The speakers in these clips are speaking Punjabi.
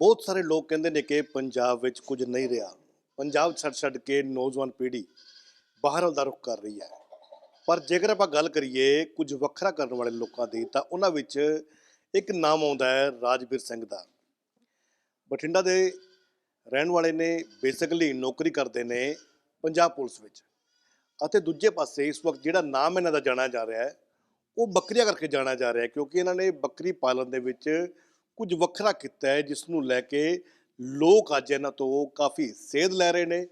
ਬਹੁਤ ਸਾਰੇ ਲੋਕ ਕਹਿੰਦੇ ਨੇ ਕਿ ਪੰਜਾਬ ਵਿੱਚ ਕੁਝ ਨਹੀਂ ਰਿਹਾ। ਪੰਜਾਬ ਛੱਡ ਛੱਡ ਕੇ ਨੌਜਵਾਨ ਪੀੜ੍ਹੀ ਬਾਹਰ ਦਾ ਰੁਖ ਕਰ ਰਹੀ ਹੈ। ਪਰ ਜੇਕਰ ਆਪਾਂ ਗੱਲ ਕਰੀਏ ਕੁਝ ਵੱਖਰਾ ਕਰਨ ਵਾਲੇ ਲੋਕਾਂ ਦੀ, ਤਾਂ ਉਹਨਾਂ ਵਿੱਚ ਇੱਕ ਨਾਮ ਆਉਂਦਾ ਹੈ ਰਾਜਵੀਰ ਸਿੰਘ ਦਾ। ਬਠਿੰਡਾ ਦੇ ਰਹਿਣ ਵਾਲੇ ਨੇ ਬੇਸਿਕਲੀ ਨੌਕਰੀ ਕਰਦੇ ਨੇ ਪੰਜਾਬ ਪੁਲਿਸ ਵਿੱਚ। ਅਤੇ ਦੂਜੇ ਪਾਸੇ ਇਸ ਵਕਤ ਜਿਹੜਾ ਨਾਮ ਇਹਨਾਂ ਦਾ ਜਾਣਿਆ ਜਾ ਰਿਹਾ ਹੈ, ਉਹ ਬੱਕਰੀਆਂ ਕਰਕੇ ਜਾਣਿਆ ਜਾ ਰਿਹਾ ਹੈ, ਕਿਉਂਕਿ ਇਹਨਾਂ ਨੇ ਬੱਕਰੀ ਪਾਲਣ ਦੇ ਵਿੱਚ ਕੁਝ ਵੱਖਰਾ ਕੀਤਾ ਹੈ ਜਿਸ ਨੂੰ ਲੈ ਕੇ ਲੋਕ ਅੱਜ ਇਹਨਾਂ ਤੋਂ ਕਾਫੀ ਸੇਧ ਲੈ ਰਹੇ ਨੇ।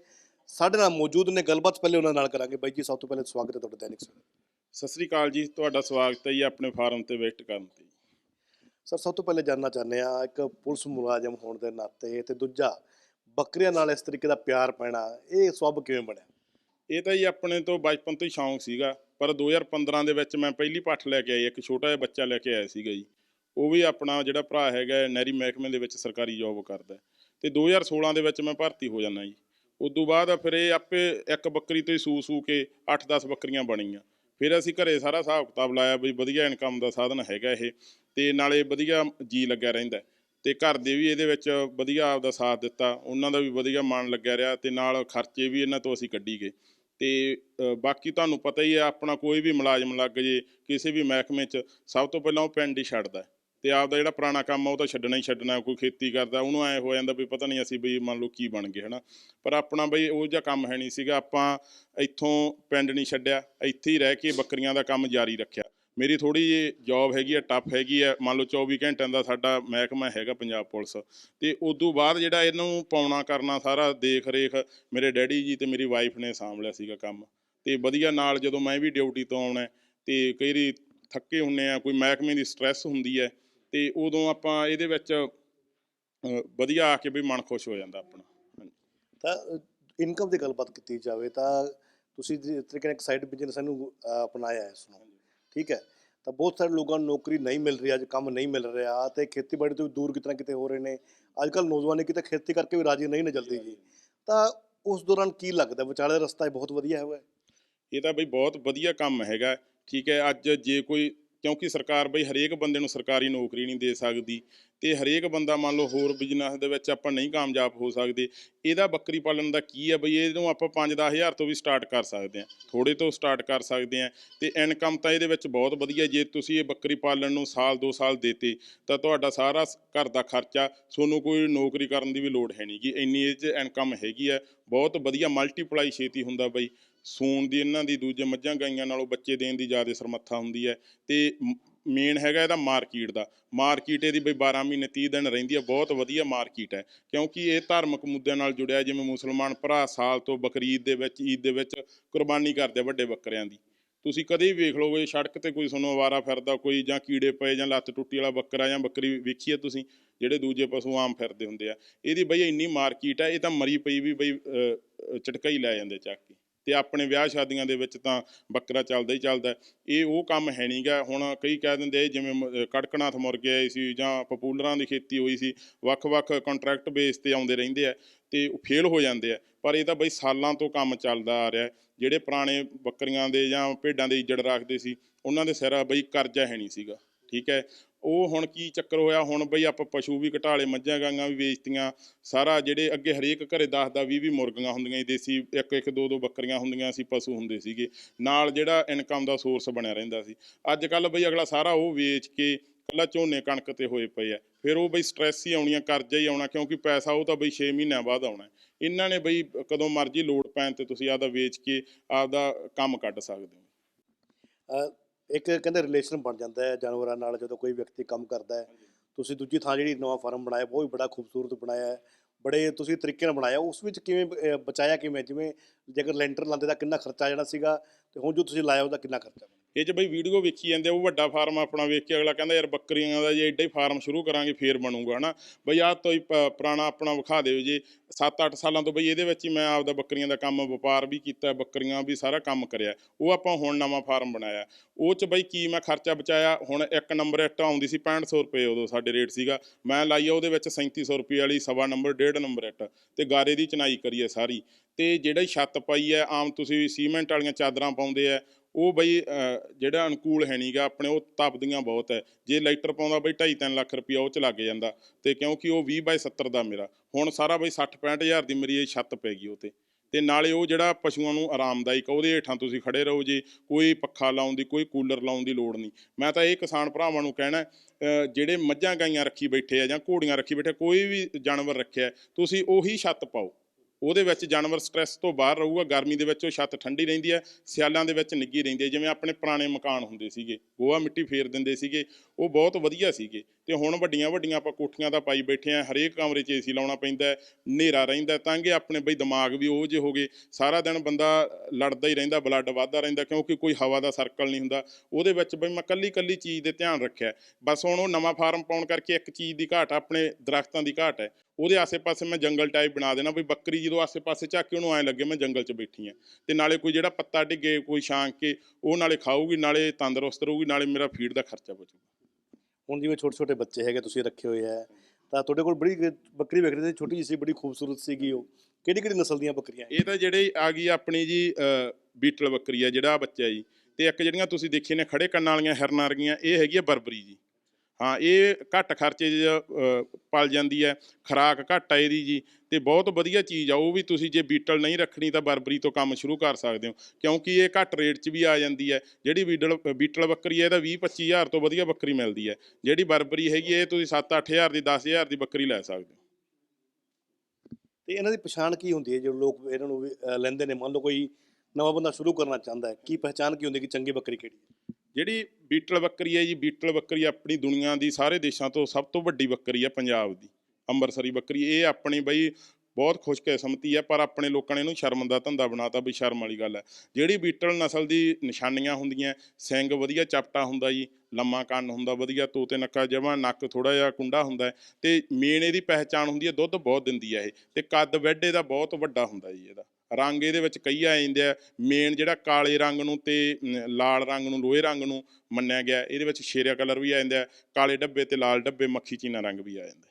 ਸਾਡੇ ਨਾਲ ਮੌਜੂਦ ਨੇ ਗੱਲਬਾਤ ਪਹਿਲੇ ਉਹਨਾਂ ਨਾਲ ਕਰਾਂਗੇ। ਬਾਈ ਜੀ ਸਭ ਤੋਂ ਪਹਿਲੇ ਸਵਾਗਤ ਹੈ ਤੁਹਾਡਾ ਦੈਨਿਕ ਸਵੇਰਾ। ਸਤਿ ਸ੍ਰੀ ਅਕਾਲ ਜੀ ਤੁਹਾਡਾ ਸਵਾਗਤ ਹੈ ਜੀ ਆਪਣੇ ਫਾਰਮ ਤੇ ਵਿਜ਼ਿਟ ਕਰਨ ਤੇ। ਸਰ ਸਭ ਤੋਂ ਪਹਿਲੇ ਜਾਨਣਾ ਚਾਹੁੰਦੇ ਆ ਇੱਕ ਪੁਲਿਸ ਮੁਲਾਜ਼ਮ ਹੋਣ ਦੇ ਨਾਤੇ ਤੇ ਦੂਜਾ ਬੱਕਰੀਆਂ ਨਾਲ ਇਸ ਤਰੀਕੇ ਦਾ ਪਿਆਰ ਪੈਣਾ ਇਹ ਸਬਬ ਕਿਵੇਂ ਬਣਿਆ? ਇਹ ਤਾਂ ਜੀ ਆਪਣੇ ਤੋਂ ਬਚਪਨ ਤੋਂ ਹੀ ਸ਼ੌਂਕ ਸੀਗਾ ਪਰ 2015 ਦੇ ਵਿੱਚ ਮੈਂ ਪਹਿਲੀ ਪੱਠ ਲੈ ਕੇ ਆਈ ਇੱਕ ਛੋਟਾ ਜਿਹਾ ਬੱਚਾ ਲੈ ਕੇ ਆਇਆ ਸੀਗਾ ਜੀ। ਉਹ ਵੀ ਆਪਣਾ ਜਿਹੜਾ ਭਰਾ ਹੈਗਾ ਨਹਿਰੀ ਮਹਿਕਮੇ ਦੇ ਵਿੱਚ ਸਰਕਾਰੀ ਜੌਬ ਕਰਦਾ ਹੈ। ਤੇ 2016 ਦੇ ਵਿੱਚ ਮੈਂ ਭਰਤੀ ਹੋ ਜਾਂਦਾ ਜੀ ਉਦੋਂ ਬਾਅਦ ਫਿਰ ਇਹ ਆਪੇ ਇੱਕ ਬੱਕਰੀ ਤੋਂ ਹੀ ਸੂ ਸੂ ਕੇ 8-10 ਬੱਕਰੀਆਂ ਬਣੀਆਂ ਫਿਰ ਅਸੀਂ ਘਰੇ ਸਾਰਾ ਹਿਸਾਬ ਕਿਤਾਬ ਲਾਇਆ ਵੀ ਵਧੀਆ ਇਨਕਮ ਦਾ ਸਾਧਨ ਹੈਗਾ ਇਹ, ਤੇ ਨਾਲੇ ਵਧੀਆ ਜੀ ਲੱਗਿਆ ਰਹਿੰਦਾ ਹੈ। ਤੇ ਘਰ ਦੇ ਵੀ ਇਹਦੇ ਵਿੱਚ ਵਧੀਆ ਆਪਦਾ ਸਾਥ ਦਿੱਤਾ, ਉਹਨਾਂ ਦਾ ਵੀ ਵਧੀਆ ਮਨ ਲੱਗਿਆ ਰਿਹਾ ਤੇ ਨਾਲ ਖਰਚੇ ਵੀ ਇਹਨਾਂ ਤੋਂ ਅਸੀਂ ਕੱਢੀ ਗਏ ਤੇ ਬਾਕੀ ਤੁਹਾਨੂੰ ਪਤਾ ਹੀ ਹੈ ਆਪਣਾ ਕੋਈ ਵੀ ਮੁਲਾਜ਼ਮ ਲੱਗ ਜੇ, ਕਿਸੇ ਵੀ ਮਹਿਕਮੇ 'ਚ ਸਭ ਤੋਂ ਪਹਿਲਾਂ ਉਹ ਪਿੰਡ ਹੀ ਛੱਡਦਾ ਹੈ। ਤੇ ਆਪਦਾ ਜਿਹੜਾ ਪੁਰਾਣਾ ਕੰਮ ਆ, ਉਹ ਤਾਂ ਛੱਡਣਾ ਹੀ ਛੱਡਣਾ, ਕੋਈ ਖੇਤੀ ਕਰਦਾ, ਉਹਨੂੰ ਐ ਹੋ ਜਾਂਦਾ ਵੀ ਪਤਾ ਨਹੀਂ ਅਸੀਂ ਬਈ ਮੰਨ ਲਓ ਕੀ ਬਣ ਗਏ, ਹਨਾ। ਪਰ ਆਪਣਾ ਬਈ ਉਹ ਜਿਹਾ ਕੰਮ ਹੈ ਨਹੀਂ ਸੀਗਾ, ਆਪਾਂ ਇੱਥੋਂ ਪਿੰਡ ਨਹੀਂ ਛੱਡਿਆ, ਇੱਥੇ ਹੀ ਰਹਿ ਕੇ ਬੱਕਰੀਆਂ ਦਾ ਕੰਮ ਜਾਰੀ ਰੱਖਿਆ। ਮੇਰੀ ਥੋੜੀ ਜਿਹੀ ਜੌਬ ਹੈਗੀ ਆ ਟਫ ਹੈਗੀ ਆ, ਮੰਨ ਲਓ 24 ਘੰਟਿਆਂ ਦਾ ਸਾਡਾ ਮਹਿਕਮਾ ਹੈਗਾ ਪੰਜਾਬ ਪੁਲਿਸ। ਤੇ ਉਦੋਂ ਬਾਅਦ ਜਿਹੜਾ ਇਹਨੂੰ ਪਾਉਣਾ, ਕਰਨਾ ਸਾਰਾ ਦੇਖ ਰੇਖ ਮੇਰੇ ਡੈਡੀ ਜੀ ਤੇ ਮੇਰੀ ਵਾਈਫ ਨੇ ਸਾਂਭ ਲਿਆ ਸੀਗਾ ਕੰਮ। ਤੇ ਵਧੀਆ ਨਾਲ ਜਦੋਂ ਮੈਂ ਵੀ ਡਿਊਟੀ ਤੋਂ ਆਉਣਾ ਹੈ ਤੇ ਕਈ ਵਾਰੀ ਥੱਕੇ ਹੁੰਨੇ ਆ, ਕੋਈ ਮਹਿਕਮੇ ਦੀ ਸਟ੍ਰੈਸ ਹੁੰਦੀ ਹੈ ਤੇ ਉਦੋਂ ਆਪਾਂ ਇਹਦੇ ਵਿੱਚ ਵਧੀਆ ਆ ਕੇ ਵੀ ਮਨ ਖੁਸ਼ ਹੋ ਜਾਂਦਾ ਆਪਣਾ। ਤਾਂ ਇਨਕਮ ਦੀ ਗੱਲਬਾਤ ਕੀਤੀ ਜਾਵੇ ਤਾਂ ਤੁਸੀਂ ਜਿਸ ਤਰੀਕੇ ਨਾਲ ਇੱਕ ਸਾਈਡ ਬਿਜ਼ਨਸ ਨੂੰ ਅਪਣਾਇਆ ਹੈ ਇਸ ਨੂੰ ਠੀਕ ਹੈ? ਤਾਂ ਬਹੁਤ ਸਾਰੇ ਲੋਕਾਂ ਨੂੰ ਨੌਕਰੀ ਨਹੀਂ ਮਿਲ ਰਹੀ ਅੱਜ ਕੰਮ ਨਹੀਂ ਮਿਲ ਰਿਹਾ ਤੇ ਖੇਤੀਬਾੜੀ ਤੋਂ ਵੀ ਦੂਰ ਕਿਤਨਾ ਕਿਤੇ ਹੋ ਰਹੇ ਨੇ। ਅੱਜ ਕੱਲ ਨੌਜਵਾਨ ਕਿਤੇ ਖੇਤੀ ਕਰਕੇ ਵੀ ਰਾਜੀ ਨਹੀਂ ਨੇ ਜਲਦੀ ਜੀ। ਤਾਂ ਉਸ ਦੌਰਾਨ ਕੀ ਲੱਗਦਾ? ਵਿਚਾਲੇ ਰਸਤਾ ਇਹ ਬਹੁਤ ਵਧੀਆ ਹੋਇਆ। ਇਹ ਤਾਂ ਬਈ ਬਹੁਤ ਵਧੀਆ ਕੰਮ ਹੈਗਾ। ਠੀਕ ਹੈ ਅੱਜ ਜੇ ਕੋਈ ਕਿਉਂਕਿ ਸਰਕਾਰ ਬਈ ਹਰੇਕ ਬੰਦੇ ਨੂੰ ਸਰਕਾਰੀ ਨੌਕਰੀ ਨਹੀਂ ਦੇ ਸਕਦੀ। ਤੇ ਹਰੇਕ ਬੰਦਾ ਮੰਨ ਲਓ ਹੋਰ ਬਿਜ਼ਨਸ ਦੇ ਵਿੱਚ ਆਪਾਂ ਨਹੀਂ ਕਾਮਯਾਬ ਹੋ ਸਕਦੇ, ਇਹਦਾ ਬੱਕਰੀ ਪਾਲਣ ਦਾ ਕੀ ਹੈ ਬਈ, ਇਹਨੂੰ ਆਪਾਂ 5-10000 ਤੋਂ ਵੀ ਸਟਾਰਟ ਕਰ ਸਕਦੇ ਹਾਂ ਥੋੜੇ ਤੋਂ ਸਟਾਰਟ ਕਰ ਸਕਦੇ ਹਾਂ ਤੇ ਇਨਕਮ ਤਾਂ ਇਹਦੇ ਵਿੱਚ ਬਹੁਤ ਵਧੀਆ, ਜੇ ਤੁਸੀਂ ਇਹ ਬੱਕਰੀ ਪਾਲਣ ਨੂੰ ਸਾਲ 2 ਸਾਲ ਦੇਤੇ, ਤਾਂ ਤੁਹਾਡਾ ਸਾਰਾ ਘਰ ਦਾ ਖਰਚਾ, ਤੁਹਾਨੂੰ ਕੋਈ ਨੌਕਰੀ ਕਰਨ ਦੀ ਵੀ ਲੋੜ ਹੈ ਨਹੀਂ ਗੀ, ਇੰਨੀ ਇਹ 'ਚ ਇਨਕਮ ਹੈਗੀ ਹੈ ਬਹੁਤ ਵਧੀਆ ਮਲਟੀਪਲਾਈ ਛੇਤੀ ਹੁੰਦਾ ਬਈ, ਸੂਣ ਦੀ ਇਹਨਾਂ ਦੀ ਦੂਜੇ ਮੱਝਾਂ ਗਾਈਆਂ ਨਾਲੋਂ ਬੱਚੇ ਦੇਣ ਦੀ ਜ਼ਿਆਦਾ ਸਮਰੱਥਾ ਹੁੰਦੀ ਹੈ ਤੇ ਮੇਨ ਹੈਗਾ ਇਹਦਾ ਮਾਰਕੀਟ ਦਾ। ਮਾਰਕੀਟ ਇਹਦੀ ਬਈ 12 ਮਹੀਨੇ 30 ਦਿਨ ਰਹਿੰਦੀ ਹੈ ਬਹੁਤ ਵਧੀਆ ਮਾਰਕੀਟ ਹੈ। ਕਿਉਂਕਿ ਇਹ ਧਾਰਮਿਕ ਮੁੱਦਿਆਂ ਨਾਲ ਜੁੜਿਆ ਜਿਵੇਂ ਮੁਸਲਮਾਨ ਭਰਾ ਸਾਲ ਤੋਂ ਬਕਰੀਦ ਦੇ ਵਿੱਚ ਈਦ ਦੇ ਵਿੱਚ ਕੁਰਬਾਨੀ ਕਰਦੇ ਆ ਵੱਡੇ ਬੱਕਰਿਆਂ ਦੀ। ਤੁਸੀਂ ਕਦੇ ਵੀ ਵੇਖ ਲਓਗੇ ਸੜਕ ਤੇ ਕੋਈ ਤੁਹਾਨੂੰ ਅਵਾਰਾ ਫਿਰਦਾ ਕੋਈ ਜਾਂ ਕੀੜੇ ਪਏ ਜਾਂ ਲੱਤ ਟੁੱਟੀ ਵਾਲਾ ਬੱਕਰਾ ਜਾਂ ਬੱਕਰੀ ਵੇਖੀ ਹੈ ਤੁਸੀਂ ਜਿਹੜੇ ਦੂਜੇ ਪਸ਼ੂ ਆਮ ਫਿਰਦੇ ਹੁੰਦੇ ਆ। ਇਹਦੀ ਬਈ ਇੰਨੀ ਮਾਰਕੀਟ ਹੈ ਇਹ ਤਾਂ ਮਰੀ ਪਈ ਵੀ ਬਈ ਅਹ, ਹੀ ਲੈ ਜਾਂਦੇ ਚੱਕ ਕੇ। ਤੇ ਆਪਣੇ ਵਿਆਹ ਸ਼ਾਦੀਆਂ ਦੇ ਵਿੱਚ ਤਾਂ ਬੱਕਰਾ ਚੱਲਦਾ ਹੀ ਚੱਲਦਾ ਇਹ ਉਹ ਕੰਮ ਹੈ ਨਹੀਂਗਾ ਹੁਣ ਕਈ ਕਹਿ ਦਿੰਦੇ ਜਿਵੇਂ ਕੜਕਨਾਥ ਮੁਰਗੇ ਆਏ ਸੀ ਜਾਂ ਪਪੂਲਰਾਂ ਦੀ ਖੇਤੀ ਹੋਈ ਸੀ, ਵੱਖ-ਵੱਖ ਕੰਟਰੈਕਟ ਬੇਸ ਤੇ ਆਉਂਦੇ ਰਹਿੰਦੇ ਆ ਤੇ ਉਹ ਫੇਲ ਹੋ ਜਾਂਦੇ ਆ। ਪਰ ਇਹ ਤਾਂ ਬਈ ਸਾਲਾਂ ਤੋਂ ਕੰਮ ਚੱਲਦਾ ਆ ਰਿਹਾ ਜਿਹੜੇ ਪੁਰਾਣੇ ਬੱਕਰੀਆਂ ਦੇ ਜਾਂ ਭੇਡਾਂ ਦੇ ਇੱਜੜ ਰੱਖਦੇ ਸੀ, ਉਹਨਾਂ ਦੇ ਸਿਰ ਬਈ ਕਰਜ਼ਾ ਹੈ ਨਹੀਂ ਸੀਗਾ। ਠੀਕ ਹੈ। ਉਹ ਹੁਣ ਕੀ ਚੱਕਰ ਹੋਇਆ? ਹੁਣ ਬਈ ਆਪਾਂ ਪਸ਼ੂ ਵੀ ਘਟਾਲੇ ਮੱਝਾਂ ਗਾਂਆਂ ਵੀ ਵੇਚਤੀਆਂ। ਸਾਰਾ ਜਿਹੜੇ ਅੱਗੇ ਹਰੇਕ ਘਰੇ 10 ਦਾ 20 20 ਮੁਰਗੀਆਂ ਹੁੰਦੀਆਂ ਸੀ, ਦੇਸੀ, ਇੱਕ ਇੱਕ ਦੋ ਦੋ ਬੱਕਰੀਆਂ ਹੁੰਦੀਆਂ ਸੀ, ਪਸ਼ੂ ਹੁੰਦੇ ਸੀਗੇ। ਨਾਲ ਜਿਹੜਾ ਇਨਕਮ ਦਾ ਸੋਰਸ ਬਣਿਆ ਰਹਿੰਦਾ ਸੀ। ਅੱਜ ਕੱਲ ਬਈ ਅਗਲਾ ਸਾਰਾ ਉਹ ਵੇਚ ਕੇ ਕੱਲਾ ਝੋਨੇ ਕਣਕ ਤੇ ਹੋਏ ਪਏ ਆ। ਫਿਰ ਉਹ ਬਈ ਸਟ੍ਰੈਸ ਹੀ ਆਉਣੀਆਂ ਕਰਜ਼ਾ ਹੀ ਆਉਣਾ, ਕਿਉਂਕਿ ਪੈਸਾ ਉਹ ਤਾਂ ਬਈ 6 ਮਹੀਨਿਆਂ ਬਾਅਦ ਆਉਣਾ ਇਹਨਾਂ ਨੇ ਬਈ ਕਦੋਂ ਮਰਜ਼ੀ ਲੋਡ ਪੈਣ ਤੇ ਤੁਸੀਂ ਆਪਦਾ ਵੇਚ ਕੇ ਆਪਦਾ ਕੰਮ ਕੱਢ ਸਕਦੇ ਹੋ। ਇੱਕ ਕਹਿੰਦੇ ਰਿਲੇਸ਼ਨ ਬਣ ਜਾਂਦਾ ਹੈ ਜਾਨਵਰਾਂ ਨਾਲ ਜਦੋਂ ਕੋਈ ਵਿਅਕਤੀ ਕੰਮ ਕਰਦਾ ਹੈ। ਤੁਸੀਂ ਦੂਜੀ ਥਾਂ ਜਿਹੜੀ ਨਵਾਂ ਫਾਰਮ ਬਣਾਇਆ ਉਹ ਵੀ ਬੜਾ ਖੂਬਸੂਰਤ ਬਣਾਇਆ ਹੈ। ਬੜੇ ਤੁਸੀਂ ਤਰੀਕੇ ਨਾਲ ਬਣਾਇਆ ਉਸ ਵਿੱਚ ਕਿਵੇਂ ਅਹ, ਬਚਾਇਆ ਕਿਵੇਂ? ਜਿਵੇਂ ਜੇਕਰ ਲੈਂਟਰ ਲਾਉਂਦੇ ਦਾ ਕਿੰਨਾ ਖਰਚਾ ਜਾਣਾ ਸੀਗਾ ਤੇ ਹੁਣ ਜੋ ਤੁਸੀਂ ਲਾਇਆ ਉਹਦਾ ਕਿੰਨਾ ਖਰਚਾ? ਇਹ 'ਚ ਬਈ ਵੀਡੀਓ ਵੇਖੀ ਜਾਂਦੇ ਆ, ਉਹ ਵੱਡਾ ਫਾਰਮ ਆਪਣਾ ਵੇਖ ਕੇ ਅਗਲਾ ਕਹਿੰਦਾ ਯਾਰ ਬੱਕਰੀਆਂ ਦਾ ਜੇ ਐਡਾ ਹੀ ਫਾਰਮ ਸ਼ੁਰੂ ਕਰਾਂਗੇ ਫੇਰ ਬਣੂਗਾ ਹਨਾ? ਬਈ ਆਹ ਤੋਂ ਹੀ ਪ- ਪੁਰਾਣਾ ਆਪਣਾ ਵਿਖਾ ਦਿਓ ਜੀ। 7-8 ਸਾਲਾਂ ਤੋਂ ਬਈ ਇਹਦੇ ਵਿੱਚ ਹੀ ਮੈਂ ਆਪਦਾ ਬੱਕਰੀਆਂ ਦਾ ਕੰਮ ਵਪਾਰ ਵੀ ਕੀਤਾ ਬੱਕਰੀਆਂ ਵੀ ਸਾਰਾ ਕੰਮ ਕਰਿਆ। ਉਹ ਆਪਾਂ ਹੁਣ ਨਵਾਂ ਫਾਰਮ ਬਣਾਇਆ। ਉਹ 'ਚ ਬਈ ਕੀ ਮੈਂ ਖਰਚਾ ਬਚਾਇਆ? ਹੁਣ ਇੱਕ ਨੰਬਰ ਇੱਟ ਆਉਂਦੀ ਸੀ 6500 ਰੁਪਏ ਉਦੋਂ ਸਾਡੇ ਰੇਟ ਸੀਗਾ। ਮੈਂ ਲਾਈ ਆ ਉਹਦੇ ਵਿੱਚ 3700 ਰੁਪਏ ਵਾਲੀ ਸਵਾ ਨੰਬਰ ਡੇਢ ਨੰਬਰ ਇੱਟ ਤੇ ਗਾਰੇ ਦੀ ਚਨਾਈ ਕਰੀਏ ਸਾਰੀ। ਤੇ ਜਿਹੜਾ ਛੱਤ ਪਾਈ ਹੈ ਆਮ ਤੁਸੀਂ ਸੀਮੈਂਟ ਵਾਲੀਆਂ ਚਾਦਰਾਂ ਪਾਉਂਦੇ ਆ ਉਹ ਬਈ ਜਿਹੜਾ ਅਨੁਕੂਲ ਹੈ ਨਹੀਂਗਾ ਆਪਣੇ ਉਹ ਤਪਦੀਆਂ ਬਹੁਤ ਹੈ। ਜੇ ਲਾਈਟਰ ਪਾਉਂਦਾ ਬਈ 2.5 ਲੱਖ ਰੁਪਇਆ, ਉਹ ਚ ਲੱਗ ਜਾਂਦਾ। ਤੇ ਕਿਉਂਕਿ ਉਹ 20 ਬਾਈ 70 ਦਾ ਮੇਰਾ। ਹੁਣ ਸਾਰਾ ਬਈ 60 65 ਹਜ਼ਾਰ ਦੀ ਮੇਰੀ ਇਹ ਛੱਤ ਪੈ ਗਈ ਉਹ ਤੇ ਤੇ ਨਾਲੇ ਉਹ ਜਿਹੜਾ ਪਸ਼ੂਆਂ ਨੂੰ ਆਰਾਮਦਾਇਕ, ਉਹਦੇ ਹੇਠਾਂ ਤੁਸੀਂ ਖੜੇ ਰਹੋ ਜੀ। ਕੋਈ ਪੱਖਾ ਲਾਉਣ ਦੀ, ਕੋਈ ਕੂਲਰ ਲਾਉਣ ਦੀ ਲੋੜ ਨਹੀਂ। ਮੈਂ ਤਾਂ ਇਹ ਕਿਸਾਨ ਭਰਾਵਾਂ ਨੂੰ ਕਹਿਣਾ ਜਿਹੜੇ ਮੱਝਾਂ ਗਾਈਆਂ ਰੱਖੀ ਬੈਠੇ ਆ ਜਾਂ ਘੋੜੀਆਂ ਰੱਖੀ ਬੈਠੇ ਕੋਈ ਵੀ ਜਾਨਵਰ ਰੱਖਿਆ, ਤੁਸੀਂ ਉਹੀ ਛੱਤ ਪਾਓ। ਉਹਦੇ ਵਿੱਚ ਜਾਨਵਰ ਸਟ੍ਰੈਸ ਤੋਂ ਬਾਹਰ ਰਹੂਗਾ, ਗਰਮੀ ਦੇ ਵਿੱਚ ਉਹ ਛੱਤ ਠੰਡੀ ਰਹਿੰਦੀ ਹੈ, ਸਿਆਲਾਂ ਦੇ ਵਿੱਚ ਨਿੱਗੀ ਰਹਿੰਦੀ ਹੈ, ਜਿਵੇਂ ਆਪਣੇ ਪੁਰਾਣੇ ਮਕਾਨ ਹੁੰਦੇ ਸੀਗੇ, ਗੋਹਾ ਮਿੱਟੀ ਫੇਰ ਦਿੰਦੇ ਸੀਗੇ, ਉਹ ਬਹੁਤ ਵਧੀਆ ਸੀਗੇ। ਤੇ ਹੁਣ ਵੱਡੀਆਂ ਵੱਡੀਆਂ ਆਪਾਂ ਕੋਠੀਆਂ ਦਾ ਪਾਈ ਬੈਠੇ ਆ, ਹਰੇਕ ਕਮਰੇ 'ਚ ਏਸੀ ਲਾਉਣਾ ਪੈਂਦਾ ਹਨੇਰਾ ਰਹਿੰਦਾ ਤਾਂ ਕਿ ਆਪਣੇ ਬਈ ਦਿਮਾਗ ਵੀ ਉਹ ਜਿਹੇ ਹੋ ਗਏ, ਸਾਰਾ ਦਿਨ ਬੰਦਾ ਲੜਦਾ ਹੀ ਰਹਿੰਦਾ ਬਲੱਡ ਵੱਧਦਾ ਰਹਿੰਦਾ, ਕਿਉਂਕਿ ਕੋਈ ਹਵਾ ਦਾ ਸਰਕਲ ਨਹੀਂ ਹੁੰਦਾ, ਉਹਦੇ ਵਿੱਚ ਬਈ ਮੈਂ ਕੱਲੀ ਕੱਲੀ ਚੀਜ਼ ਦੇ ਧਿਆਨ ਰੱਖਿਆ ਬਸ ਹੁਣ ਉਹ ਨਵਾਂ ਫਾਰਮ ਪਾਉਣ ਕਰਕੇ ਇੱਕ ਚੀਜ਼ ਦੀ ਘਾਟ ਆਪਣੇ ਦਰਖਤਾਂ ਦੀ ਘਾਟ ਹੈ, ਉਹਦੇ ਆਸੇ-ਪਾਸੇ ਮੈਂ ਜੰਗਲ ਟਾਈਪ ਬਣਾ ਦੇਣਾ ਵੀ ਬੱਕਰੀ ਜਦੋਂ ਆਸੇ-ਪਾਸੇ ਝਾਕੇ ਉਹਨੂੰ ਐਂ ਲੱਗੇ ਮੈਂ ਜੰਗਲ 'ਚ ਬੈਠੀ ਆ ਤੇ ਨਾਲੇ ਕੋਈ ਜਿਹੜਾ ਪੱਤਾ ਡਿੱਗੇ, ਕੋਈ ਛਾਂਕ ਕੇ, ਉਹ ਨਾਲੇ ਖਾਊਗੀ, ਨਾਲੇ ਤੰਦਰੁਸਤ ਰਹੂਗੀ, ਨਾਲੇ ਮੇਰਾ ਫੀਡ ਦਾ ਖਰਚਾ ਬਚੂਗਾ। ਹੁਣ ਜਿਵੇਂ ਛੋਟੇ ਛੋਟੇ ਬੱਚੇ ਹੈਗੇ ਤੁਸੀਂ ਰੱਖੇ ਹੋਏ ਆ, ਤਾਂ ਤੁਹਾਡੇ ਕੋਲ ਬੜੀ ਬੱਕਰੀ ਵੇਖ ਰਹੇ ਸੀ, ਛੋਟੀ ਜਿਹੀ ਸੀ, ਬੜੀ ਖੂਬਸੂਰਤ ਸੀਗੀ ਉਹ। ਕਿਹੜੀ ਕਿਹੜੀ ਨਸਲ ਦੀਆਂ ਬੱਕਰੀਆਂ ਇਹ ਤਾਂ ਜਿਹੜੇ ਆ ਗਈ ਆਪਣੀ ਜੀ ਬੀਟਲ ਬੱਕਰੀ ਆ, ਜਿਹੜਾ ਬੱਚਾ ਜੀ। ਤੇ ਇੱਕ ਜਿਹੜੀਆਂ ਤੁਸੀਂ ਦੇਖੀਆਂ ਨੇ ਖੜੇ ਕੰਨਾਂ ਵਾਲੀਆਂ, ਹਿਰਨਾਂ ਵਰਗੀਆਂ, ਇਹ ਹੈਗੀ ਆ ਬਰਬਰੀ ਜੀ। ਹਾਂ ਇਹ ਘੱਟ ਖਰਚੇ 'ਚ ਪਲ ਜਾਂਦੀ ਹੈ ਖਰਾਕ ਘੱਟ ਆ ਇਹਦੀ ਜੀ ਤੇ ਬਹੁਤ ਵਧੀਆ ਚੀਜ਼ ਆ ਉਹ ਵੀ ਤੁਸੀਂ ਜੇ ਬੀਟਲ ਨਹੀਂ ਰੱਖਣੀ ਤਾਂ ਬਰਬਰੀ ਤੋਂ ਕੰਮ ਸ਼ੁਰੂ ਕਰ ਸਕਦੇ ਹੋ ਕਿਉਂਕਿ ਇਹ ਘੱਟ ਰੇਟ 'ਚ ਵੀ ਆ ਜਾਂਦੀ ਹੈ ਜਿਹੜੀ ਬੀਟਲ ਬੀਟਲ ਬੱਕਰੀ ਹੈ ਇਹਦਾ 20 25000 ਤੋਂ ਵਧੀਆ ਬੱਕਰੀ ਮਿਲਦੀ ਹੈ ਜਿਹੜੀ ਬਰਬਰੀ ਹੈਗੀ ਇਹ ਤੁਸੀਂ 7-8000 ਦੀ 10000 ਦੀ ਬੱਕਰੀ ਲੈ ਸਕਦੇ ਹੋ। ਤੇ ਇਹਨਾਂ ਦੀ ਪਛਾਣ ਕੀ ਹੁੰਦੀ ਹੈ ਜਦੋਂ ਲੋਕ ਇਹਨਾਂ ਨੂੰ ਵੀ, ਲੈਂਦੇ ਨੇ ਮੰਨ ਲਓ ਕੋਈ ਨਵਾਂ ਬੰਦਾ ਸ਼ੁਰੂ ਕਰਨਾ ਚਾਹੁੰਦਾ ਹੈ ਕੀ ਪਛਾਣ ਕੀ ਹੁੰਦੀ ਹੈ ਕਿ ਚੰਗੀ ਬੱਕਰੀ ਕਿਹੜੀ ਹੈ? ਜਿਹੜੀ ਬੀਟਲ ਬੱਕਰੀ ਹੈ ਜੀ, ਬੀਟਲ ਬੱਕਰੀ ਆਪਣੀ ਦੁਨੀਆ ਦੀ ਸਾਰੇ ਦੇਸ਼ਾਂ ਤੋਂ ਸਭ ਤੋਂ ਵੱਡੀ ਬੱਕਰੀ ਹੈ ਪੰਜਾਬ ਦੀ। ਅੰਮ੍ਰਿਤਸਰੀ ਬੱਕਰੀ, ਇਹ ਆਪਣੀ ਬਈ ਬਹੁਤ ਖੁਸ਼ਕਿਸਮਤੀ ਹੈ, ਪਰ ਆਪਣੇ ਲੋਕਾਂ ਨੇ ਇਹਨੂੰ ਸ਼ਰਮ ਦਾ ਧੰਦਾ ਬਣਾਤਾ ਵੀ ਸ਼ਰਮ ਵਾਲੀ ਗੱਲ ਹੈ। ਜਿਹੜੀ ਬੀਟਲ ਨਸਲ ਦੀ ਨਿਸ਼ਾਨੀਆਂ ਹੁੰਦੀਆਂ ਸਿੰਘ ਵਧੀਆ ਚਪਟਾ ਹੁੰਦਾ ਜੀ, ਲੰਮਾ ਕੰਨ ਹੁੰਦਾ ਵਧੀਆ, ਤੋਤੇ ਨੱਕਾ ਜਮਾ ਨੱਕ ਥੋੜਾ ਜਿਹਾ ਕੁੰਡਾ ਹੁੰਦਾ ਹੈ ਤੇ ਮੇਨ ਇਹਦੀ ਪਹਿਚਾਣ ਹੁੰਦੀ ਹੈ, ਦੁੱਧ ਬਹੁਤ ਦਿੰਦੀ ਹੈ ਇਹ ਤੇ ਕੱਦ ਵੈਡੇ ਦਾ ਬਹੁਤ ਵੱਡਾ ਹੁੰਦਾ ਜੀ ਇਹਦਾ। ਰੰਗ ਇਹਦੇ ਵਿੱਚ ਕਈ ਆ ਜਾਂਦੇ ਆ। ਮੇਨ ਜਿਹੜਾ ਕਾਲੇ ਰੰਗ ਨੂੰ ਤੇ ਲਾਲ ਰੰਗ ਨੂੰ ਲੋਹੇ ਰੰਗ ਨੂੰ ਮੰਨਿਆ ਗਿਆ। ਇਹਦੇ ਵਿੱਚ ਸ਼ੇਰਿਆ ਕਲਰ ਵੀ ਆ ਜਾਂਦਾ ਕਾਲੇ ਡੱਬੇ ਤੇ ਲਾਲ ਡੱਬੇ ਮੱਖੀ ਚੀਨਾ ਰੰਗ ਵੀ ਆ ਜਾਂਦਾ।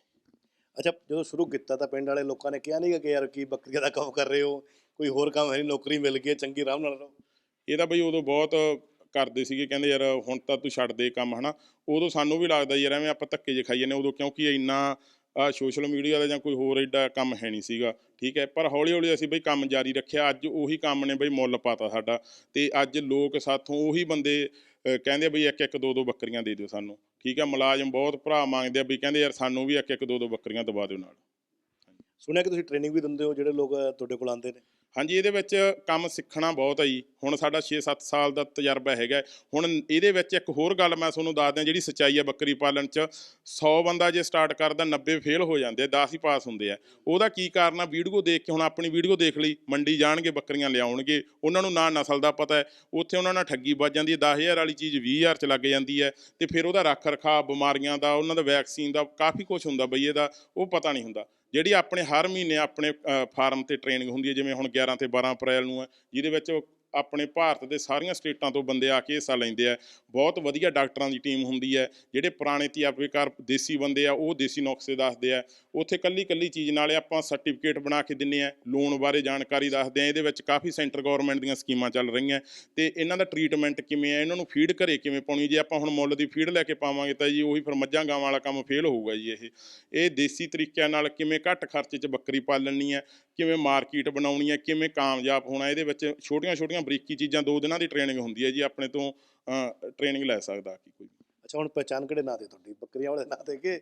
ਅੱਛਾ ਜਦੋਂ ਸ਼ੁਰੂ ਕੀਤਾ ਤਾਂ ਪਿੰਡ ਵਾਲੇ ਲੋਕਾਂ ਨੇ ਕਿਹਾ ਨਹੀਂ ਕਿ ਯਾਰ ਕੀ ਬੱਕਰੀਆਂ ਦਾ ਕੰਮ ਕਰ ਰਹੇ ਹੋ? ਕੋਈ ਹੋਰ ਕੰਮ ਹੈ ਨਹੀਂ ਨੌਕਰੀ ਮਿਲ ਗਈ ਚੰਗੀ ਆਰਾਮ ਨਾਲ ਰਹੋ। ਇਹ ਤਾਂ ਬਈ ਉਦੋਂ ਬਹੁਤ ਕਰਦੇ ਸੀਗੇ ਕਹਿੰਦੇ ਯਾਰ ਹੁਣ ਤਾਂ ਤੂੰ ਛੱਡ ਦੇ ਕੰਮ ਹਨਾ। ਉਦੋਂ ਸਾਨੂੰ ਵੀ ਲੱਗਦਾ ਯਾਰ ਐਵੇਂ ਆਪਾਂ ਧੱਕੇ ਜੇ ਖਾਈ ਜਾਂਦੇ ਉਦੋਂ ਕਿਉਂਕਿ ਇੰਨਾ ਸੋਸ਼ਲ ਮੀਡੀਆ ਦਾ ਜਾਂ ਕੋਈ ਹੋਰ ਐਡਾ ਕੰਮ ਹੈ ਨਹੀਂ ਸੀਗਾ, ਠੀਕ ਹੈ? ਪਰ ਹੌਲੀ ਹੌਲੀ ਅਸੀਂ ਬਈ ਕੰਮ ਜਾਰੀ ਰੱਖਿਆ, ਅੱਜ ਉਹੀ ਕੰਮ ਨੇ ਬਈ ਮੁੱਲ ਪਾਤਾ ਸਾਡਾ ਤੇ ਅੱਜ ਲੋਕ ਸਾਥੋਂ ਉਹੀ ਬੰਦੇ ਕਹਿੰਦੇ ਬਈ ਇੱਕ ਇੱਕ ਦੋ ਦੋ ਬੱਕਰੀਆਂ ਦੇ ਦਿਓ ਸਾਨੂੰ, ਠੀਕ ਹੈ? ਮੁਲਾਜ਼ਮ ਬਹੁਤ ਭਰਾ ਮੰਗਦੇ ਆ ਵੀ ਕਹਿੰਦੇ ਯਾਰ ਸਾਨੂੰ ਵੀ ਇੱਕ ਇੱਕ ਦੋ ਦੋ ਬੱਕਰੀਆਂ ਦਵਾ ਦਿਓ ਨਾਲ। ਸੁਣਿਆ ਕਿ ਤੁਸੀਂ ਟ੍ਰੇਨਿੰਗ ਵੀ ਦਿੰਦੇ ਹੋ ਜਿਹੜੇ ਲੋਕ ਤੁਹਾਡੇ ਕੋਲ ਆਉਂਦੇ ਨੇ? ਹਾਂਜੀ, ਇਹਦੇ ਵਿੱਚ ਕੰਮ ਸਿੱਖਣਾ ਬਹੁਤ ਹੈ ਜੀ। ਹੁਣ ਸਾਡਾ 6-7 ਸਾਲ ਦਾ ਤਜਰਬਾ ਹੈਗਾ। ਹੁਣ ਇਹਦੇ ਵਿੱਚ ਇੱਕ ਹੋਰ ਗੱਲ ਮੈਂ ਤੁਹਾਨੂੰ ਦੱਸ ਦਿਆਂ, ਜਿਹੜੀ ਸੱਚਾਈ ਹੈ ਬੱਕਰੀ ਪਾਲਣ 'ਚ। 100 ਬੰਦਾ ਜੇ ਸਟਾਰਟ ਕਰਦਾ 90 ਫੇਲ ਹੋ ਜਾਂਦੇ ਆ 10 ਹੀ ਪਾਸ ਹੁੰਦੇ ਆ। ਉਹਦਾ ਕੀ ਕਾਰਨ ਆ? ਵੀਡੀਓ ਦੇਖ ਕੇ, ਹੁਣ ਆਪਣੀ ਵੀਡੀਓ ਦੇਖ ਲਈ, ਮੰਡੀ ਜਾਣਗੇ, ਬੱਕਰੀਆਂ ਲਿਆਉਣਗੇ। ਉਹਨਾਂ ਨੂੰ ਨਾ ਨਸਲ ਦਾ ਪਤਾ ਹੈ। ਉੱਥੇ ਉਹਨਾਂ ਨਾਲ ਠੱਗੀ ਵੱਜ ਜਾਂਦੀ ਹੈ 10000 ਵਾਲੀ ਚੀਜ਼ 20000 'ਚ ਲੱਗ ਜਾਂਦੀ ਹੈ। ਤੇ ਫਿਰ ਉਹਦਾ ਰੱਖ ਰਖਾਅ ਬਿਮਾਰੀਆਂ ਦਾ, ਉਹਨਾਂ ਦਾ ਵੈਕਸੀਨ ਦਾ ਕਾਫੀ ਕੁਝ ਹੁੰਦਾ ਬਈ ਇਹਦਾ, ਉਹ ਪਤਾ ਨਹੀਂ ਹੁੰਦਾ। ਜਿਹੜੀ ਆਪਣੇ ਹਰ ਮਹੀਨੇ ਆਪਣੇ ਫਾਰਮ ਤੇ ਟ੍ਰੇਨਿੰਗ ਹੁੰਦੀ ਹੈ, ਜਿਵੇਂ ਹੁਣ 11 ਤੇ 12 ਅਪ੍ਰੈਲ ਨੂੰ ਹੈ, ਜਿਹਦੇ ਵਿੱਚ ਆਪਣੇ ਭਾਰਤ ਦੇ ਸਾਰੀਆਂ ਸਟੇਟਾਂ ਤੋਂ ਬੰਦੇ ਆ ਕੇ ਹਿੱਸਾ ਲੈਂਦੇ ਆ। ਬਹੁਤ ਵਧੀਆ ਡਾਕਟਰਾਂ ਦੀ ਟੀਮ ਹੁੰਦੀ ਹੈ। ਜਿਹੜੇ ਪੁਰਾਣੇ ਤਜਰਬੇਕਾਰ ਦੇਸੀ ਬੰਦੇ ਆ, ਉਹ ਦੇਸੀ ਨੁਕਸੇ ਦੱਸਦੇ ਆ। ਉੱਥੇ ਕੱਲੀ ਕੱਲੀ ਚੀਜ਼ ਨਾਲੇ ਆਪਾਂ ਸਰਟੀਫਿਕੇਟ ਬਣਾ ਕੇ ਦਿੰਨੇ ਆ। ਲੋਨ ਬਾਰੇ ਜਾਣਕਾਰੀ ਦੱਸਦੇ ਆ। ਇਹਦੇ ਵਿੱਚ ਕਾਫੀ ਸੈਂਟਰ ਗਵਰਨਮੈਂਟ ਦੀਆਂ ਸਕੀਮਾਂ ਚੱਲ ਰਹੀਆਂ। ਤੇ ਇਹਨਾਂ ਦਾ ਟ੍ਰੀਟਮੈਂਟ ਕਿਵੇਂ ਆ? ਇਹਨਾਂ ਨੂੰ ਫੀਡ ਘਰੇ ਕਿਵੇਂ ਪਾਉਣੀ? ਜੇ ਆਪਾਂ ਹੁਣ ਮੁੱਲ ਦੀ ਫੀਡ ਲੈ ਕੇ ਪਾਵਾਂਗੇ ਤਾਂ ਜੀ ਉਹੀ ਫਿਰ ਮੱਝਾਂ ਗਾਵਾਂ ਵਾਲਾ ਕੰਮ ਫੇਲ ਹੋਊਗਾ ਜੀ ਇਹ। ਇਹ ਦੇਸੀ ਤਰੀਕਿਆਂ ਨਾਲ ਕਿਵੇਂ ਘੱਟ ਖਰਚੇ 'ਚ ਬੱਕਰੀ ਪਾਲਣੀ ਹੈ ਕਿਵੇਂ ਮਾਰਕੀਟ ਬਣਾਉਣੀ ਹੈ ਕਿਵੇਂ ਕਾਮਯਾਬ ਹੋਣਾ ਇਹਦੇ ਵਿੱਚ ਛੋਟੀਆਂ-ਛੋਟੀਆਂ ਬਰੀਕੀ ਚੀਜ਼ਾਂ ਦੋ ਦਿਨਾਂ ਦੀ ਟ੍ਰੇਨਿੰਗ ਹੁੰਦੀ ਹੈ ਜੀ ਆਪਣੇ ਤੋਂ ਟ੍ਰੇਨਿੰਗ ਲੈ ਸਕਦਾ ਕੀ ਕੋਈ ਅੱਛਾ ਹੁਣ ਪਹਿਚਾਣ ਕਿਹੜੇ ਨਾਂ ਤੇ ਤੁਹਾਡੀ? ਬੱਕਰੀਆਂ ਵਾਲੇ ਨਾਂ ਤੇ ਕਿ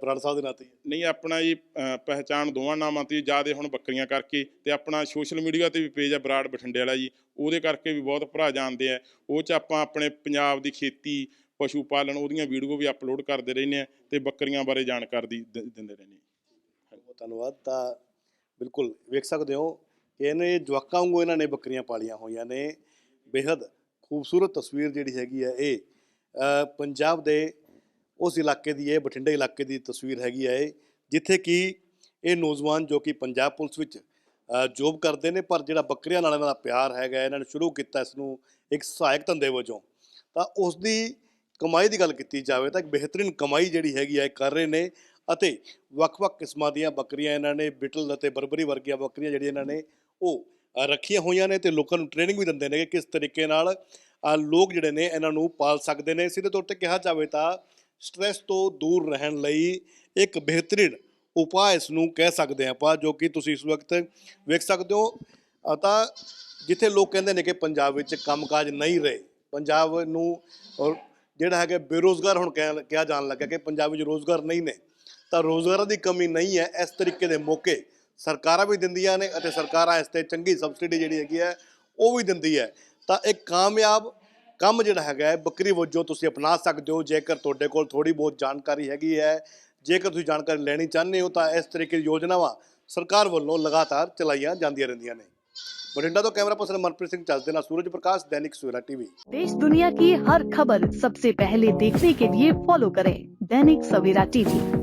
ਬਰਾੜ ਸਾਹਿਬ ਦੇ ਨਾਂ ਤੇ? ਨਹੀਂ ਆਪਣਾ ਜੀ ਅ, ਪਹਿਚਾਣ ਦੋਵਾਂ ਨਾਮਾਂ ਤੇ ਜਿਆਦੇ ਹੁਣ ਬੱਕਰੀਆਂ ਕਰਕੇ ਤੇ ਆਪਣਾ ਸੋਸ਼ਲ ਮੀਡੀਆ ਤੇ ਵੀ ਪੇਜ ਹੈ ਬਰਾੜ ਬਠਿੰਡੇ ਵਾਲਾ ਜੀ ਉਹਦੇ ਕਰਕੇ ਵੀ ਬਹੁਤ ਭਰਾ ਜਾਣਦੇ ਆ। ਉਹ ਚ ਆਪਾਂ ਆਪਣੇ ਪੰਜਾਬ ਦੀ ਖੇਤੀ ਪਸ਼ੂ ਪਾਲਣ ਉਹਦੀਆਂ ਵੀਡੀਓ ਵੀ ਅਪਲੋਡ ਕਰਦੇ ਰਹਿੰਦੇ ਆ ਤੇ ਬੱਕਰੀਆਂ ਬਾਰੇ ਜਾਣਕਾਰੀ ਦਿੰਦੇ ਰਹਿੰਦੇ ਆ ਧੰਨਵਾਦ ਤਾਂ ਬਿਲਕੁਲ, ਵੇਖ ਸਕਦੇ ਹੋ ਕਿ ਇਹਨੇ ਜਵਾਕਾਂ ਵਾਂਗੂ ਇਹਨਾਂ ਨੇ ਬੱਕਰੀਆਂ ਪਾਲੀਆਂ ਹੋਈਆਂ ਨੇ। ਬੇहद ਖੂਬਸੂਰਤ ਤਸਵੀਰ ਜਿਹੜੀ ਹੈਗੀ ਹੈ ਇਹ। ਪੰਜਾਬ ਦੇ ਉਸ ਇਲਾਕੇ ਦੀ ਇਹ ਬਠਿੰਡੇ ਇਲਾਕੇ ਦੀ ਤਸਵੀਰ ਹੈਗੀ ਹੈ ਇਹ, ਜਿੱਥੇ ਕਿ ਇਹ ਨੌਜਵਾਨ ਜੋ ਕਿ ਪੰਜਾਬ ਪੁਲਿਸ ਵਿੱਚ ਜੋਬ ਕਰਦੇ ਨੇ, ਪਰ ਜਿਹੜਾ ਬੱਕਰੀਆਂ ਨਾਲ ਇਹਨਾਂ ਦਾ ਪਿਆਰ ਹੈਗਾ, ਇਹਨਾਂ ਨੇ ਸ਼ੁਰੂ ਕੀਤਾ ਇਸ ਨੂੰ ਇੱਕ ਸਹਾਇਕ ਧੰਦੇ ਵਜੋਂ। ਤਾਂ ਉਸ ਦੀ ਕਮਾਈ ਦੀ ਗੱਲ ਕੀਤੀ ਜਾਵੇ ਤਾਂ ਇੱਕ ਬਿਹਤਰੀਨ ਕਮਾਈ ਜਿਹੜੀ ਹੈਗੀ ਹੈ ਕਰ ਰਹੇ ਨੇ। ਅਤੇ ਵੱਖ-ਵੱਖ ਕਿਸਮਾਂ ਦੀਆਂ ਬੱਕਰੀਆਂ ਇਹਨਾਂ ਨੇ, ਬਿਟਲ ਅਤੇ ਬਰਬਰੀ ਵਰਗੀਆਂ ਬੱਕਰੀਆਂ ਜਿਹੜੀਆਂ ਇਹਨਾਂ ਨੇ ਉਹ ਰੱਖੀਆਂ ਹੋਈਆਂ ਨੇ ਤੇ ਲੋਕਾਂ ਨੂੰ ਟ੍ਰੇਨਿੰਗ ਵੀ ਦਿੰਦੇ ਨੇ ਕਿ ਕਿਸ ਤਰੀਕੇ ਨਾਲ ਲੋਕ ਜਿਹੜੇ ਨੇ ਇਹਨਾਂ ਨੂੰ ਪਾਲ ਸਕਦੇ ਨੇ। ਸਿੱਧੇ ਤੌਰ ਤੇ ਕਿਹਾ ਜਾਵੇ ਤਾਂ ਸਟ੍ਰੈਸ ਤੋਂ ਦੂਰ ਰਹਿਣ ਲਈ ਇੱਕ ਬਿਹਤਰੀਨ ਉਪਾਅ ਇਸ ਨੂੰ ਕਹਿ ਸਕਦੇ ਹਾਂ ਆਪਾਂ, ਜੋ ਕਿ ਤੁਸੀਂ ਇਸ ਵਕਤ ਵੇਖ ਸਕਦੇ ਹੋ। ਤਾਂ ਜਿੱਥੇ ਲੋਕ ਕਹਿੰਦੇ ਨੇ ਕਿ ਪੰਜਾਬ ਵਿੱਚ ਕੰਮਕਾਜ ਨਹੀਂ ਰਹੇ, ਪੰਜਾਬ ਨੂੰ ਜਿਹੜਾ ਹੈਗਾ ਬੇਰੋਜ਼ਗਾਰ ਹੁਣ ਕਹਿ- ਕਿਹਾ ਜਾਣ ਲੱਗਾ ਕਿ ਪੰਜਾਬ ਵਿੱਚ ਰੋਜ਼ਗਾਰ ਨਹੀਂ ਨੇ ਤਾਂ ਰੋਜ਼ਗਾਰਾਂ ਦੀ ਕਮੀ ਨਹੀਂ ਹੈ ਇਸ ਤਰੀਕੇ ਦੇ ਮੌਕੇ ਸਰਕਾਰਾਂ ਵੀ ਦਿੰਦੀਆਂ ਨੇ ਅਤੇ ਸਰਕਾਰਾਂ ਇਸ ਤੇ ਚੰਗੀ ਸਬਸਿਡੀ ਜਿਹੜੀ ਹੈਗੀ ਹੈ ਉਹ ਵੀ ਦਿੰਦੀ ਹੈ ਤਾਂ ਇੱਕ ਕਾਮਯਾਬ ਕੰਮ ਜਿਹੜਾ ਹੈਗਾ ਹੈ ਬੱਕਰੀ ਵਜੋਂ ਤੁਸੀਂ ਅਪਣਾ ਸਕਦੇ ਹੋ ਜੇਕਰ ਤੁਹਾਡੇ ਕੋਲ ਥੋੜੀ ਬਹੁਤ ਜਾਣਕਾਰੀ ਹੈਗੀ ਹੈ ਜੇਕਰ ਤੁਸੀਂ ਜਾਣਕਾਰੀ ਲੈਣੀ ਚਾਹੁੰਦੇ ਹੋ ਤਾਂ ਇਸ ਤਰੀਕੇ ਦੀ ਯੋਜਨਾਵਾਂ ਸਰਕਾਰ ਵੱਲੋਂ ਲਗਾਤਾਰ ਚਲਾਈਆਂ ਜਾਂਦੀਆਂ ਰਹਿੰਦੀਆਂ ਨੇ ਬਠਿੰਡਾ ਤੋਂ ਕੈਮਰਾ ਪਰਸਨ ਮਨਪ੍ਰੀਤ ਸਿੰਘ ਚੱਲਦੇ ਨਾਲ ਸੂਰਜ ਪ੍ਰਕਾਸ਼ ਦੈਨਿਕ ਸਵੇਰਾ ਟੀਵੀ देश दुनिया की हर खबर सबसे पहले देखने के लिए फॉलो करें दैनिक सवेरा टीवी